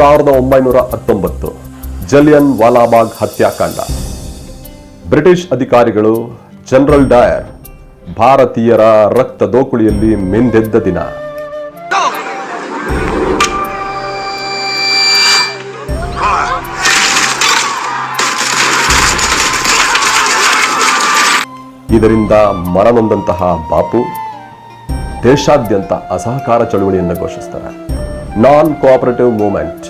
ಸಾವಿರದ ಒಂಬೈನೂರ ಹತ್ತೊಂಬತ್ತು. ಜಲಿಯನ್ ವಾಲಾಬಾಗ್ ಹತ್ಯಾಕಾಂಡ. ಬ್ರಿಟಿಷ್ ಅಧಿಕಾರಿಗಳು ಜನರಲ್ ಡಯರ್ ಭಾರತೀಯರ ರಕ್ತ ದೋಕುಳಿಯಲ್ಲಿ ಮೆಂದೆದ್ದ ದಿನ. ಇದರಿಂದ ಮನನೊಂದಂತಹ ಬಾಪು ದೇಶಾದ್ಯಂತ ಅಸಹಕಾರ ಚಳುವಳಿಯನ್ನು ಘೋಷಿಸ್ತಾರೆ. ನಾನ್ ಕೋಆಪರೇಟಿವ್ ಮೂಮೆಂಟ್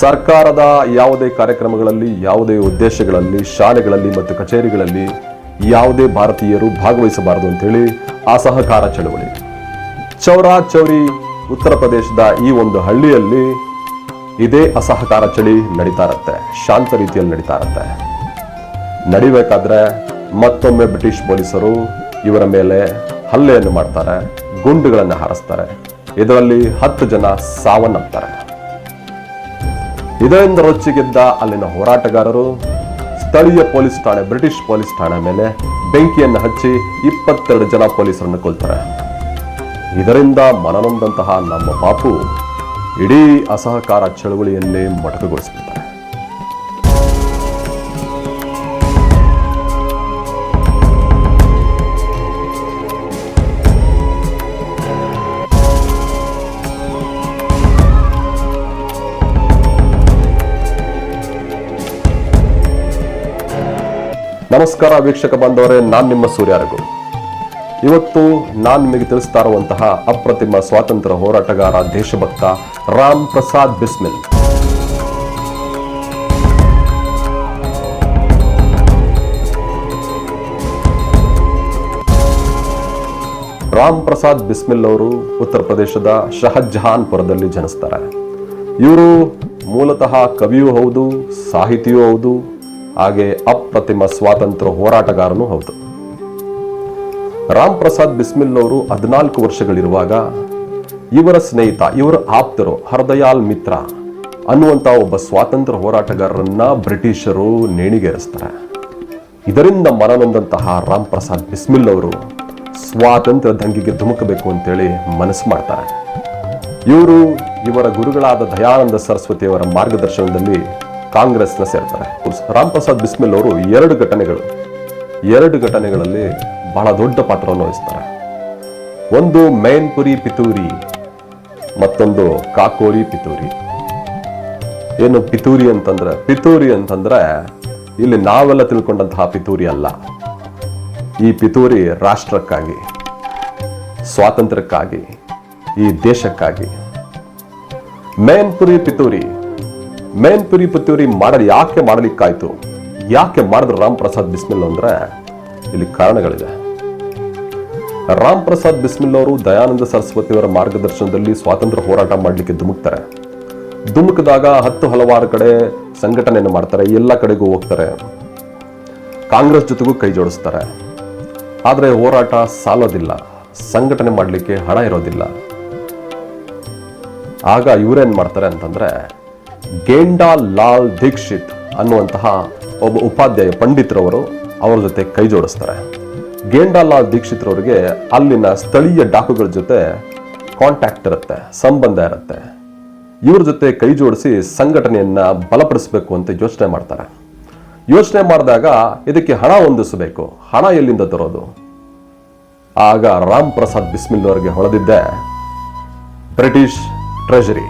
ಸರ್ಕಾರದ ಯಾವುದೇ ಕಾರ್ಯಕ್ರಮಗಳಲ್ಲಿ, ಯಾವುದೇ ಉದ್ದೇಶಗಳಲ್ಲಿ, ಶಾಲೆಗಳಲ್ಲಿ ಮತ್ತು ಕಚೇರಿಗಳಲ್ಲಿ ಯಾವುದೇ ಭಾರತೀಯರು ಭಾಗವಹಿಸಬಾರದು ಅಂತೇಳಿ ಅಸಹಕಾರ ಚಳವಳಿ. ಚೌರಾ ಚೌರಿ ಉತ್ತರ ಪ್ರದೇಶದ ಈ ಒಂದು ಹಳ್ಳಿಯಲ್ಲಿ ಇದೇ ಅಸಹಕಾರ ಚಳಿ ನಡೀತಾ ಇರುತ್ತೆ ಶಾಂತ ರೀತಿಯಲ್ಲಿ ನಡೀತಾ ಇರುತ್ತೆ ನಡಿಬೇಕಾದ್ರೆ ಮತ್ತೊಮ್ಮೆ ಬ್ರಿಟಿಷ್ ಪೊಲೀಸರು ಇವರ ಮೇಲೆ ಹಲ್ಲೆಯನ್ನು ಮಾಡ್ತಾರೆ, ಗುಂಡುಗಳನ್ನು ಹಾರಿಸ್ತಾರೆ. ಇದರಲ್ಲಿ ಹತ್ತು ಜನ ಸಾವನ್ನಪ್ತಾರೆ. ಇದರಿಂದ ರೊಚ್ಚಿಗೆದ್ದ ಅಲ್ಲಿನ ಹೋರಾಟಗಾರರು ಸ್ಥಳೀಯ ಪೊಲೀಸ್ ಠಾಣೆ, ಬ್ರಿಟಿಷ್ ಪೊಲೀಸ್ ಠಾಣೆ ಮೇಲೆ ಬೆಂಕಿಯನ್ನು ಹಚ್ಚಿ ಇಪ್ಪತ್ತೆರಡು ಜನ ಪೊಲೀಸರನ್ನು ಕೊಲ್ತಾರೆ. ಇದರಿಂದ ಮನನೊಂದಂತಹ ನಮ್ಮ ಬಾಪು ಇಡೀ ಅಸಹಕಾರ ಚಳವಳಿಯನ್ನೇ ಮೊಟಕುಗೊಳಿಸ್ಬಿಡ್ತಾರೆ ನಮಸ್ಕಾರ ವೀಕ್ಷಕ ಬಾಂಧವರೇ, ನಾನು ನಿಮ್ಮ ಸೂರ್ಯಾರಗು ಇವತ್ತು ನಾನು ನಿಮಗೆ ತಿಳಿಸ್ತಾ ಇರುವಂತಹ ಅಪ್ರತಿಮ ಸ್ವಾತಂತ್ರ್ಯ ಹೋರಾಟಗಾರ, ದೇಶಭಕ್ತ ರಾಮ್ ಪ್ರಸಾದ್ ಬಿಸ್ಮಿಲ್. ರಾಮ್ ಪ್ರಸಾದ್ ಬಿಸ್ಮಿಲ್ ಅವರು ಉತ್ತರ ಪ್ರದೇಶದ ಶಹಜಹಾನ್ಪುರದಲ್ಲಿ ಜನಿಸ್ತಾರೆ. ಇವರು ಮೂಲತಃ ಕವಿಯೂ ಹೌದು, ಸಾಹಿತಿಯೂ ಹೌದು ಹಾಗೆ ಅಪ್ರತಿಮ ಸ್ವಾತಂತ್ರ್ಯ ಹೋರಾಟಗಾರನೂ ಹೌದು. ರಾಮ್ ಪ್ರಸಾದ್ ಬಿಸ್ಮಿಲ್ ಅವರು ಹದಿನಾಲ್ಕು ವರ್ಷಗಳಿರುವಾಗ ಇವರ ಸ್ನೇಹಿತ, ಇವರ ಆಪ್ತರು ಹರದಯಾಲ್ ಮಿತ್ರ ಅನ್ನುವಂಥ ಒಬ್ಬ ಸ್ವಾತಂತ್ರ್ಯ ಹೋರಾಟಗಾರರನ್ನ ಬ್ರಿಟಿಷರು ನೇಣಿಗೇರಿಸ್ತಾರೆ. ಇದರಿಂದ ಮನನೊಂದಂತಹ ರಾಮ್ ಪ್ರಸಾದ್ ಬಿಸ್ಮಿಲ್ ಅವರು ಸ್ವಾತಂತ್ರ್ಯ ದಂಗಿಗೆ ಧುಮುಕಬೇಕು ಅಂತೇಳಿ ಮನಸ್ಸು ಮಾಡ್ತಾರೆ. ಇವರು ಇವರ ಗುರುಗಳಾದ ದಯಾನಂದ ಸರಸ್ವತಿಯವರ ಮಾರ್ಗದರ್ಶನದಲ್ಲಿ ಕಾಂಗ್ರೆಸ್ನ ಸೇರ್ತಾರೆ. ರಾಮ್ ಪ್ರಸಾದ್ ಬಿಸ್ಮಿಲ್ ಅವರು ಎರಡು ಘಟನೆಗಳು. ಎರಡು ಘಟನೆಗಳಲ್ಲಿ ಬಹಳ ದೊಡ್ಡ ಪಾತ್ರವನ್ನು ವಹಿಸ್ತಾರೆ. ಒಂದು ಮೇನ್ಪುರಿ ಪಿತೂರಿ, ಮತ್ತೊಂದು ಕಾಕೋರಿ ಪಿತೂರಿ. ಏನು ಪಿತೂರಿ ಅಂತಂದ್ರೆ ಪಿತೂರಿ ಅಂತಂದ್ರೆ ಇಲ್ಲಿ ನಾವೆಲ್ಲ ತಿಳ್ಕೊಂಡಂತಹ ಪಿತೂರಿ ಅಲ್ಲ. ಈ ಪಿತೂರಿ ರಾಷ್ಟ್ರಕ್ಕಾಗಿ, ಸ್ವಾತಂತ್ರ್ಯಕ್ಕಾಗಿ, ಈ ದೇಶಕ್ಕಾಗಿ. ಮೇನ್ಪುರಿ ಪಿತೂರಿ ಮೇನ್ಪುರಿ ಪಿತೂರಿ ಮಾಡಲು ಯಾಕೆ ಮಾಡಲಿಕ್ಕಾಯ್ತು? ಯಾಕೆ ಮಾಡಿದ್ರು ರಾಮ್ ಪ್ರಸಾದ್ ಬಿಸ್ಮಿಲ್ ಅಂದ್ರೆ ಇಲ್ಲಿ ಕಾರಣಗಳಿದೆ ರಾಮ್ ಪ್ರಸಾದ್ ಬಿಸ್ಮಿಲ್ ಅವರು ದಯಾನಂದ ಸರಸ್ವತಿಯವರ ಮಾರ್ಗದರ್ಶನದಲ್ಲಿ ಸ್ವಾತಂತ್ರ್ಯ ಹೋರಾಟ ಮಾಡಲಿಕ್ಕೆ ಧುಮುಕ್ತಾರೆ. ಧುಮುಕಿದಾಗ ಹತ್ತು ಹಲವಾರು ಕಡೆ ಸಂಘಟನೆಯನ್ನು ಮಾಡ್ತಾರೆ, ಎಲ್ಲ ಕಡೆಗೂ ಹೋಗ್ತಾರೆ. ಕಾಂಗ್ರೆಸ್ ಜೊತೆಗೂ ಕೈ ಜೋಡಿಸ್ತಾರೆ. ಆದರೆ ಹೋರಾಟ ಸಾಲೋದಿಲ್ಲ, ಸಂಘಟನೆ ಮಾಡಲಿಕ್ಕೆ ಹಣ ಇರೋದಿಲ್ಲ. ಆಗ ಇವರೇನು ಮಾಡ್ತಾರೆ ಅಂತಂದ್ರೆ ಗೇಂಡಾ ಲಾಲ್ ದೀಕ್ಷಿತ್ ಅನ್ನುವಂತಹ ಒಬ್ಬ ಉಪಾಧ್ಯಾಯ ಪಂಡಿತರವರು ಅವರ ಜೊತೆ ಕೈ ಜೋಡಿಸ್ತಾರೆ. ಗೇಂಡಾ ಲಾಲ್ ದೀಕ್ಷಿತ್ ರವರಿಗೆ ಅಲ್ಲಿನ ಸ್ಥಳೀಯ ಡಾಕುಗಳ ಜೊತೆ ಕಾಂಟ್ಯಾಕ್ಟ್ ಇರುತ್ತೆ, ಸಂಬಂಧ ಇರುತ್ತೆ. ಇವ್ರ ಜೊತೆ ಕೈ ಜೋಡಿಸಿ ಸಂಘಟನೆಯನ್ನ ಬಲಪಡಿಸಬೇಕು ಅಂತ ಯೋಚನೆ ಮಾಡ್ತಾರೆ. ಯೋಚನೆ ಮಾಡಿದಾಗ ಇದಕ್ಕೆ ಹಣ ಹೊಂದಿಸಬೇಕು, ಹಣ ಎಲ್ಲಿಂದ ತರೋದು? ಆಗ ರಾಮ್ ಪ್ರಸಾದ್ ಬಿಸ್ಮಿಲ್ ಅವರಿಗೆ ಹೊಳೆದಿದ್ದೆ ಬ್ರಿಟಿಷ್ ಟ್ರೆಜರಿ.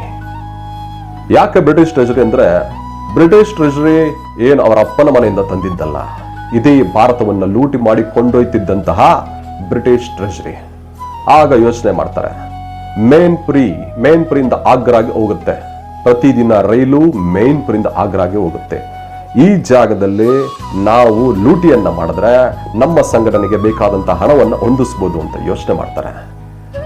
ಯಾಕೆ ಬ್ರಿಟಿಷ್ ಟ್ರೆಜರಿ ಅಂದ್ರೆ ಬ್ರಿಟಿಷ್ ಟ್ರೆಜರಿ ಏನು ಅವರ ಅಪ್ಪನ ಮನೆಯಿಂದ ತಂದಿದ್ದಲ್ಲ. ಇದೇ ಭಾರತವನ್ನು ಲೂಟಿ ಮಾಡಿ ಕೊಂಡೊಯ್ತಿದ್ದಂತಹ ಬ್ರಿಟಿಷ್ ಟ್ರೆಜರಿ. ಆಗ ಯೋಚನೆ ಮಾಡ್ತಾರೆ ಮೇನ್ಪುರಿ ಮೇನ್ಪುರಿಂದ ಆಗ್ರಾಗೆ ಹೋಗುತ್ತೆ. ಪ್ರತಿದಿನ ರೈಲು ಮೇನ್ಪುರಿಂದ ಆಗ್ರಾಗೆ ಹೋಗುತ್ತೆ. ಈ ಜಾಗದಲ್ಲಿ ನಾವು ಲೂಟಿಯನ್ನ ಮಾಡಿದ್ರೆ ನಮ್ಮ ಸಂಘಟನೆಗೆ ಬೇಕಾದಂತಹ ಹಣವನ್ನು ಹೊಂದಿಸ್ಬೋದು ಅಂತ ಯೋಚನೆ ಮಾಡ್ತಾರೆ.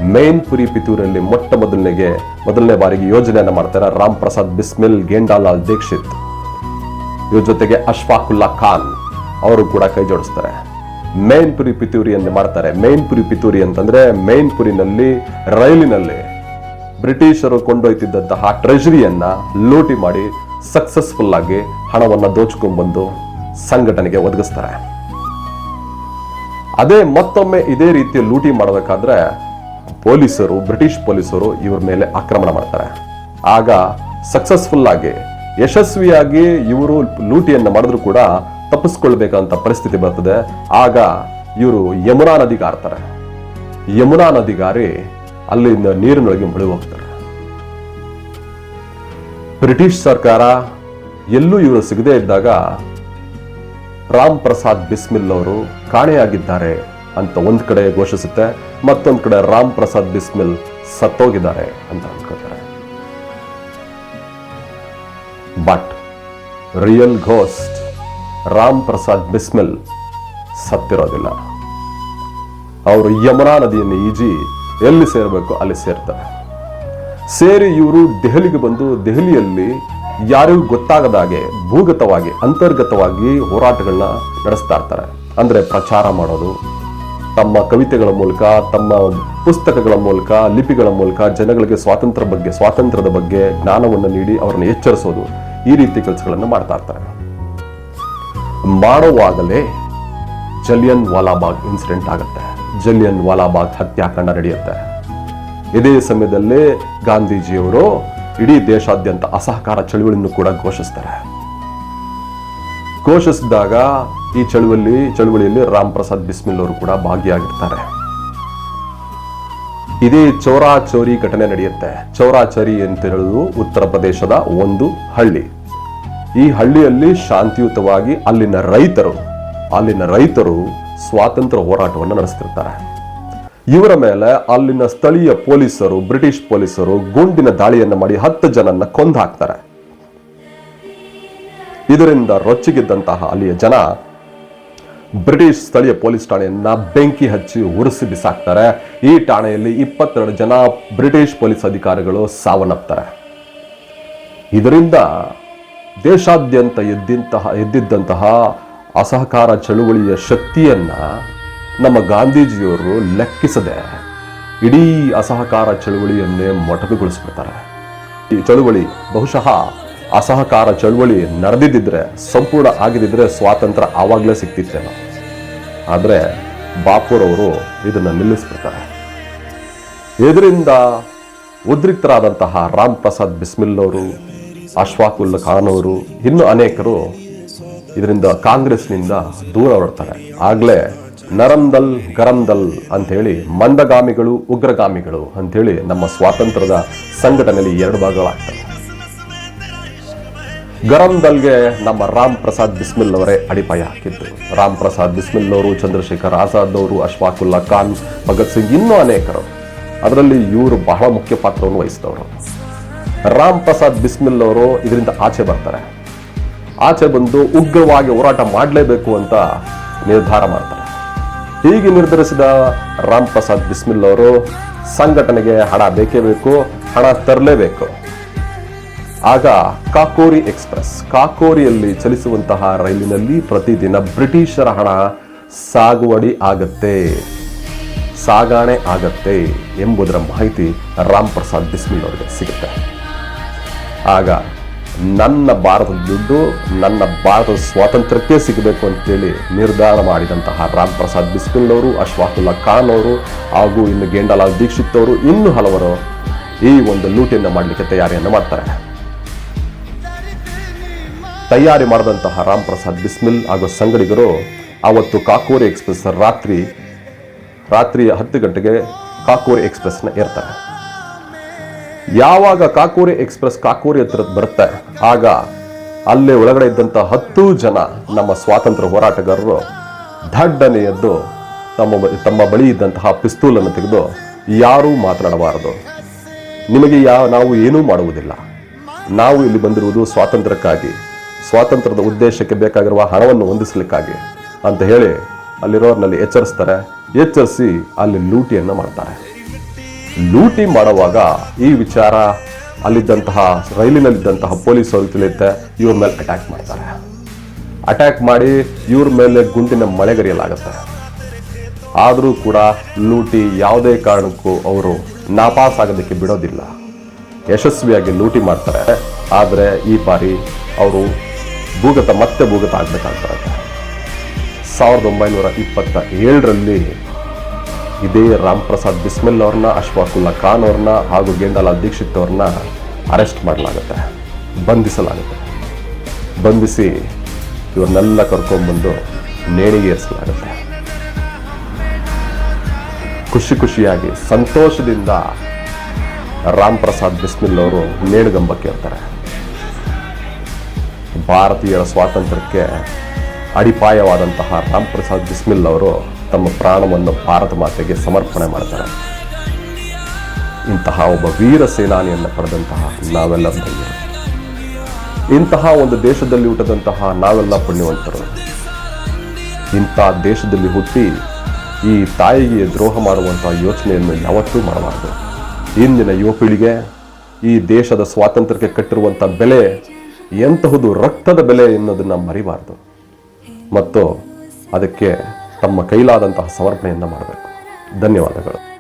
ಮೇನ್ಪುರಿ ಪಿತೂರಲ್ಲಿ ಮೊಟ್ಟ ಮೊದಲನೆಗೆ ಮೊದಲನೇ ಬಾರಿಗೆ ಯೋಜನೆಯನ್ನ ಮಾಡ್ತಾರೆ ರಾಮ್ ಪ್ರಸಾದ್ ಬಿಸ್ಮಿಲ್ ಗೇಂಡಾಲಾಲ್ ದೀಕ್ಷಿತ್. ಇವ್ರ ಜೊತೆಗೆ ಅಶ್ಫಾಕುಲ್ಲಾ ಖಾನ್ ಅವರು ಕೂಡ ಕೈ ಜೋಡಿಸ್ತಾರೆ. ಮೇನ್ಪುರಿ ಪಿತೂರಿಯನ್ನು ಮಾಡ್ತಾರೆ. ಮೇನ್ಪುರಿ ಪಿತೂರಿ ಅಂತಂದ್ರೆ ಮೇನ್ಪುರಿನಲ್ಲಿ, ರೈಲಿನಲ್ಲಿ ಬ್ರಿಟಿಷರು ಕೊಂಡೊಯ್ತಿದ್ದಂತಹ ಟ್ರೆಜರಿಯನ್ನ ಲೂಟಿ ಮಾಡಿ ಸಕ್ಸಸ್ಫುಲ್ ಆಗಿ ಹಣವನ್ನ ದೋಚ್ಕೊಂಡ್ಬಂದು ಸಂಘಟನೆಗೆ ಒದಗಿಸ್ತಾರೆ. ಅದೇ ಮತ್ತೊಮ್ಮೆ ಇದೇ ರೀತಿ ಲೂಟಿ ಮಾಡಬೇಕಾದ್ರೆ ಪೊಲೀಸರು, ಬ್ರಿಟಿಷ್ ಪೊಲೀಸರು ಇವ್ರ ಮೇಲೆ ಆಕ್ರಮಣ ಮಾಡ್ತಾರೆ. ಆಗ ಸಕ್ಸಸ್ಫುಲ್ ಆಗಿ, ಯಶಸ್ವಿಯಾಗಿ ಇವರು ಲೂಟಿಯನ್ನು ಮಾಡಿದ್ರು ಕೂಡ ತಪ್ಪಿಸ್ಕೊಳ್ಬೇಕಂತ ಪರಿಸ್ಥಿತಿ ಬರ್ತದೆ. ಆಗ ಇವರು ಯಮುನಾ ನದಿಗೆ ಆರ್ತಾರೆ ಯಮುನಾ ನದಿಗಾರಿ ಅಲ್ಲಿಂದ ನೀರಿನೊಳಗೆ ಮುಳುಗಿ ಹೋಗ್ತಾರೆ ಬ್ರಿಟಿಷ್ ಸರ್ಕಾರ ಎಲ್ಲೂ ಇವರು ಸಿಗದೇ ಇದ್ದಾಗ ರಾಮ್ ಪ್ರಸಾದ್ ಬಿಸ್ಮಿಲ್ ಅವರು ಕಾಣೆಯಾಗಿದ್ದಾರೆ ಅಂತ ಒಂದು ಕಡೆ ಘೋಷಿಸುತ್ತೆ. ಮತ್ತೊಂದ್ ಕಡೆ ರಾಮ್ ಪ್ರಸಾದ್ ಬಿಸ್ಮಿಲ್ ಸತ್ತೋಗಿದ್ದಾರೆ ಅಂತ ಅನ್ಕೋತಾರೆ. But real ghost Ram Prasad Bismil ಸತ್ತಿರೋದಿಲ್ಲ. ಅವರು ಯಮುನಾ ನದಿಯನ್ನು ಈಜಿ ಎಲ್ಲಿ ಸೇರಬೇಕು ಅಲ್ಲಿ ಸೇರ್ತಾರೆ. ಸೇರಿ ಇವರು ದೆಹಲಿಗೆ ಬಂದು ದೆಹಲಿಯಲ್ಲಿ ಯಾರಿಗೂ ಗೊತ್ತಾಗದಾಗೆ ಭೂಗತವಾಗಿ, ಅಂತರ್ಗತವಾಗಿ ಹೋರಾಟಗಳನ್ನ ನಡೆಸ್ತಾ ಇರ್ತಾರೆ. ಅಂದ್ರೆ ಪ್ರಚಾರ ಮಾಡೋದು ತಮ್ಮ ಕವಿತೆಗಳ ಮೂಲಕ, ತಮ್ಮ ಪುಸ್ತಕಗಳ ಮೂಲಕ, ಲಿಪಿಗಳ ಮೂಲಕ ಜನಗಳಿಗೆ ಸ್ವಾತಂತ್ರ್ಯ ಬಗ್ಗೆ, ಸ್ವಾತಂತ್ರ್ಯದ ಬಗ್ಗೆ ಜ್ಞಾನವನ್ನು ನೀಡಿ ಅವರನ್ನು ಎಚ್ಚರಿಸೋದು ಈ ರೀತಿ ಕೆಲಸಗಳನ್ನು ಮಾಡ್ತಾ ಇರ್ತಾರೆ. ಮಾಡುವಾಗಲೇ ಜಲಿಯನ್ ವಾಲಾಬಾಗ್ ಇನ್ಸಿಡೆಂಟ್ ಆಗುತ್ತೆ. ಜಲಿಯನ್ ವಾಲಾಬಾಗ್ ಹತ್ಯಾಕಾಂಡ ನಡೆಯುತ್ತೆ. ಇದೇ ಸಮಯದಲ್ಲೇ ಗಾಂಧೀಜಿಯವರು ಇಡೀ ದೇಶಾದ್ಯಂತ ಅಸಹಕಾರ ಚಳುವಳಿಯನ್ನು ಕೂಡ ಘೋಷಿಸ್ತಾರೆ. ಘೋಷಿಸಿದಾಗ ಈ ಚಳುವಳಿ, ಚಳುವಳಿಯಲ್ಲಿ ರಾಮ್ ಪ್ರಸಾದ್ ಬಿಸ್ಮಿಲ್ ಅವರು ಕೂಡ ಭಾಗಿಯಾಗಿರ್ತಾರೆ. ಇದೇ ಚೌರಾ ಚೌರಿ ಘಟನೆ ನಡೆಯುತ್ತೆ. ಚೌರಾ ಚೌರಿ ಅಂತ ಹೇಳುವುದು ಉತ್ತರ ಪ್ರದೇಶದ ಒಂದು ಹಳ್ಳಿ. ಈ ಹಳ್ಳಿಯಲ್ಲಿ ಶಾಂತಿಯುತವಾಗಿ ಅಲ್ಲಿನ ರೈತರು ಅಲ್ಲಿನ ರೈತರು ಸ್ವಾತಂತ್ರ್ಯ ಹೋರಾಟವನ್ನು ನಡೆಸ್ತಿರ್ತಾರೆ. ಇವರ ಮೇಲೆ ಅಲ್ಲಿನ ಸ್ಥಳೀಯ ಪೊಲೀಸರು, ಬ್ರಿಟಿಷ್ ಪೊಲೀಸರು ಗುಂಡಿನ ದಾಳಿಯನ್ನು ಮಾಡಿ ಹತ್ತು ಜನನ್ನ ಕೊಂದು ಹಾಕ್ತಾರೆ. ಇದರಿಂದ ರೊಚ್ಚಿಗೆದ್ದಂತಹ ಅಲ್ಲಿಯ ಜನ ಬ್ರಿಟಿಷ್ ಸ್ಥಳೀಯ ಪೊಲೀಸ್ ಠಾಣೆಯನ್ನ ಬೆಂಕಿ ಹಚ್ಚಿ ಉರಿಸಿ ಬಿಸಾಕ್ತಾರೆ. ಈ ಠಾಣೆಯಲ್ಲಿ ಇಪ್ಪತ್ತೆರಡು ಜನ ಬ್ರಿಟಿಷ್ ಪೊಲೀಸ್ ಅಧಿಕಾರಿಗಳು ಸಾವನ್ನಪ್ತಾರೆ. ಇದರಿಂದ ದೇಶಾದ್ಯಂತ ಎದ್ದಿಂತಹ, ಎದ್ದಿದ್ದಂತಹ ಅಸಹಕಾರ ಚಳುವಳಿಯ ಶಕ್ತಿಯನ್ನ ನಮ್ಮ ಗಾಂಧೀಜಿಯವರು ಲೆಕ್ಕಿಸದೆ ಇಡೀ ಅಸಹಕಾರ ಚಳುವಳಿಯನ್ನೇ ಮೊಟಕುಗೊಳಿಸ್ಬಿಡ್ತಾರೆ. ಈ ಚಳುವಳಿ ಬಹುಶಃ ಅಸಹಕಾರ ಚಳುವಳಿ ನಡೆದಿದ್ದಿದ್ರೆ, ಸಂಪೂರ್ಣ ಆಗಿದ್ದಿದ್ರೆ ಸ್ವಾತಂತ್ರ್ಯ ಆವಾಗಲೇ ಸಿಕ್ತಿತ್ತೇನೋ. ಆದರೆ ಬಾಪುರವರು ಇದನ್ನು ನಿಲ್ಲಿಸ್ಬಿಡ್ತಾರೆ. ಇದರಿಂದ ಉದ್ರಿಕ್ತರಾದಂತಹ ರಾಮ್ ಪ್ರಸಾದ್ ಬಿಸ್ಮಿಲ್ ಅವರು ಅಶ್ವಾಕುಲ್ ಖಾನ್ ಅವರು ಇನ್ನು ಅನೇಕರು ಇದರಿಂದ ಕಾಂಗ್ರೆಸ್ನಿಂದ ದೂರ ಹೊರಡ್ತಾರೆ. ಆಗಲೇ ನರಂದಲ್ ಗರಂದಲ್ ಅಂಥೇಳಿ ಮಂದಗಾಮಿಗಳು, ಉಗ್ರಗಾಮಿಗಳು ಅಂಥೇಳಿ ನಮ್ಮ ಸ್ವಾತಂತ್ರ್ಯದ ಸಂಘಟನೆಯಲ್ಲಿ ಎರಡು ಭಾಗಗಳಾಗ್ತವೆ. ಗರಂದಲ್ಗೆ ನಮ್ಮ ರಾಮ್ ಪ್ರಸಾದ್ ಬಿಸ್ಮಿಲ್ ಅವರೇ ಅಡಿಪಾಯ ಹಾಕಿದ್ದು. ರಾಮ್ ಪ್ರಸಾದ್ ಬಿಸ್ಮಿಲ್ ಅವರು, ಚಂದ್ರಶೇಖರ್ ಆಜಾದ್ ಅವರು, ಅಶ್ಫಾಕುಲ್ಲಾ ಖಾನ್, ಭಗತ್ ಸಿಂಗ್ ಇನ್ನೂ ಅನೇಕರು. ಅದರಲ್ಲಿ ಇವರು ಬಹಳ ಮುಖ್ಯ ಪಾತ್ರವನ್ನು ವಹಿಸಿದವರು. ರಾಮ್ ಪ್ರಸಾದ್ ಬಿಸ್ಮಿಲ್ ಅವರು ಇದರಿಂದ ಆಚೆ ಬರ್ತಾರೆ. ಆಚೆ ಬಂದು ಉಗ್ರವಾಗಿ ಹೋರಾಟ ಮಾಡಲೇಬೇಕು ಅಂತ ನಿರ್ಧಾರ ಮಾಡ್ತಾರೆ. ಹೀಗೆ ನಿರ್ಧರಿಸಿದ ರಾಮ್ ಪ್ರಸಾದ್ ಬಿಸ್ಮಿಲ್ ಅವರು ಸಂಘಟನೆಗೆ ಹಣ ಬೇಕೇ ಬೇಕು, ಹಣ ತರಲೇಬೇಕು. ಆಗ ಕಾಕೋರಿ ಎಕ್ಸ್ಪ್ರೆಸ್ ಕಾಕೋರಿಯಲ್ಲಿ ಚಲಿಸುವಂತಹ ರೈಲಿನಲ್ಲಿ ಪ್ರತಿದಿನ ಬ್ರಿಟಿಷರ ಹಣ ಸಾಗುವಡಿ ಆಗತ್ತೆ. ಸಾಗಾಣೆ ಆಗತ್ತೆ ಎಂಬುದರ ಮಾಹಿತಿ ರಾಮ್ ಪ್ರಸಾದ್ ಬಿಸ್ಮಿಲ್ ಅವರಿಗೆ ಸಿಗುತ್ತೆ. ಆಗ ನನ್ನ ಭಾರತದ ದುಡ್ಡು ನನ್ನ ಭಾರತದ ಸ್ವಾತಂತ್ರ್ಯಕ್ಕೆ ಸಿಗಬೇಕು ಅಂತೇಳಿ ನಿರ್ಧಾರ ಮಾಡಿದಂತಹ ರಾಮ್ ಪ್ರಸಾದ್ ಅವರು ಅಶ್ವಾಫುಲ್ಲಾ ಖಾನ್ ಅವರು ಹಾಗೂ ಇನ್ನು ಗೇಂಡಲಾಲ್ ದೀಕ್ಷಿತ್ ಅವರು, ಇನ್ನೂ ಹಲವರು ಈ ಒಂದು ಲೂಟಿಯನ್ನು ಮಾಡಲಿಕ್ಕೆ ತಯಾರಿಯನ್ನು ಮಾಡ್ತಾರೆ. ತಯಾರಿ ಮಾಡಿದಂತಹ ರಾಮ್ ಪ್ರಸಾದ್ ಬಿಸ್ಮಿಲ್ ಹಾಗೂ ಸಂಗಡಿಗರು ಆವತ್ತು ಕಾಕೋರಿ ಎಕ್ಸ್ಪ್ರೆಸ್ ರಾತ್ರಿ ರಾತ್ರಿ ಹತ್ತು ಗಂಟೆಗೆ ಕಾಕೋರಿ ಎಕ್ಸ್ಪ್ರೆಸ್ನ ಏರ್ತಾರೆ. ಯಾವಾಗ ಕಾಕೋರಿ ಎಕ್ಸ್ಪ್ರೆಸ್ ಕಾಕೋರಿ ಹತ್ರ ಬರುತ್ತೆ, ಆಗ ಅಲ್ಲೇ ಒಳಗಡೆ ಇದ್ದಂಥ ಹತ್ತು ಜನ ನಮ್ಮ ಸ್ವಾತಂತ್ರ್ಯ ಹೋರಾಟಗಾರರು ದಡ್ಡನೆ ಎದ್ದು ತಮ್ಮ ತಮ್ಮ ಬಳಿ ಇದ್ದಂತಹ ಪಿಸ್ತೂಲನ್ನು ತೆಗೆದು ಯಾರೂ ಮಾತನಾಡಬಾರದು. ನಿಮಗೆ ಯಾ, ನಾವು ಏನೂ ಮಾಡುವುದಿಲ್ಲ. ನಾವು ಇಲ್ಲಿ ಬಂದಿರುವುದು ಸ್ವಾತಂತ್ರ್ಯಕ್ಕಾಗಿ. ಸ್ವಾತಂತ್ರ್ಯದ ಉದ್ದೇಶಕ್ಕೆ ಬೇಕಾಗಿರುವ ಹಣವನ್ನು ಹೊಂದಿಸಲಿಕ್ಕಾಗಿ ಅಂತ ಹೇಳಿ ಅಲ್ಲಿರೋರ್ನಲ್ಲಿ ಎಚ್ಚರಿಸ್ತಾರೆ. ಎಚ್ಚರಿಸಿ ಅಲ್ಲಿ ಲೂಟಿಯನ್ನು ಮಾಡ್ತಾರೆ. ಲೂಟಿ ಮಾಡುವಾಗ ಈ ವಿಚಾರ ಅಲ್ಲಿದ್ದಂತಹ, ರೈಲಿನಲ್ಲಿದ್ದಂತಹ ಪೊಲೀಸರು ತಿಳಿಯುತ್ತೆ, ಇವ್ರ ಮೇಲೆ ಅಟ್ಯಾಕ್ ಮಾಡ್ತಾರೆ. ಅಟ್ಯಾಕ್ ಮಾಡಿ ಇವ್ರ ಮೇಲೆ ಗುಂಡಿನ ಮಳೆಗರಿಯಲಾಗುತ್ತೆ. ಆದರೂ ಕೂಡ ಲೂಟಿ ಯಾವುದೇ ಕಾರಣಕ್ಕೂ ಅವರು ನಾಪಾಸ್ ಆಗೋದಕ್ಕೆ ಬಿಡೋದಿಲ್ಲ. ಯಶಸ್ವಿಯಾಗಿ ಲೂಟಿ ಮಾಡ್ತಾರೆ. ಆದರೆ ಈ ಬಾರಿ ಅವರು ಭೂಗತ ಮತ್ತೆ ಭೂಗತ ಆಗ್ಬೇಕಾಗ್ತಾರೆ ಸಾವಿರದ ಒಂಬೈನೂರ ಇಪ್ಪತ್ತ ಏಳರಲ್ಲಿ ಇದೇ ರಾಮ್ ಪ್ರಸಾದ್ ಬಿಸ್ಮಿಲ್ ಅವ್ರನ್ನ ಅಶ್ವಾಕುಲ್ಲಾ ಖಾನ್ ಅವ್ರನ್ನ ಹಾಗೂ ಗೇಂಡಾಲಾಲ್ ದೀಕ್ಷಿತ್ ಅವ್ರನ್ನ ಅರೆಸ್ಟ್ ಮಾಡಲಾಗುತ್ತೆ, ಬಂಧಿಸಲಾಗುತ್ತೆ. ಬಂಧಿಸಿ ಇವ್ರನ್ನೆಲ್ಲ ಕರ್ಕೊಂಡ್ಬಂದು ನೇಣಿಗೆ ಏರಿಸಲಾಗುತ್ತೆ. ಖುಷಿ ಖುಷಿಯಾಗಿ ಸಂತೋಷದಿಂದ ರಾಮ್ ಪ್ರಸಾದ್ ಬಿಸ್ಮಿಲ್ ಅವರು ನೇಣುಗಂಬಕ್ಕೆ ಇರ್ತಾರೆ. ಭಾರತೀಯರ ಸ್ವಾತಂತ್ರ್ಯಕ್ಕೆ ಅಡಿಪಾಯವಾದಂತಹ ರಾಮ್ ಪ್ರಸಾದ್ ಬಿಸ್ಮಿಲ್ ಅವರು ತಮ್ಮ ಪ್ರಾಣವನ್ನು ಭಾರತ ಮಾತೆಗೆ ಸಮರ್ಪಣೆ ಮಾಡ್ತಾರೆ. ಇಂತಹ ಒಬ್ಬ ವೀರ ಸೇನಾನಿಯನ್ನು ಪಡೆದಂತಹ ನಾವೆಲ್ಲ ಧನ್ಯರು. ಇಂತಹ ಒಂದು ದೇಶದಲ್ಲಿ ಹುಟ್ಟದಂತಹ ನಾವೆಲ್ಲ ಪುಣ್ಯವಂತರು. ಇಂಥ ದೇಶದಲ್ಲಿ ಹುಟ್ಟಿ ಈ ತಾಯಿಗೆ ದ್ರೋಹ ಮಾಡುವಂತಹ ಯೋಚನೆಯನ್ನು ಯಾವತ್ತೂ ಮಾಡಬಾರದು. ಇಂದಿನ ಯುವ ಪೀಳಿಗೆ ಈ ದೇಶದ ಸ್ವಾತಂತ್ರ್ಯಕ್ಕೆ ಕಟ್ಟಿರುವಂಥ ಬೆಲೆ ಎಂತಹುದು ರಕ್ತದ ಬೆಲೆ ಎನ್ನುವುದನ್ನು ಮರಿಬಾರದು. ಮತ್ತು ಅದಕ್ಕೆ ತಮ್ಮ ಕೈಲಾದಂತಹ ಸಮರ್ಪಣೆಯನ್ನು ಮಾಡಬೇಕು. ಧನ್ಯವಾದಗಳು.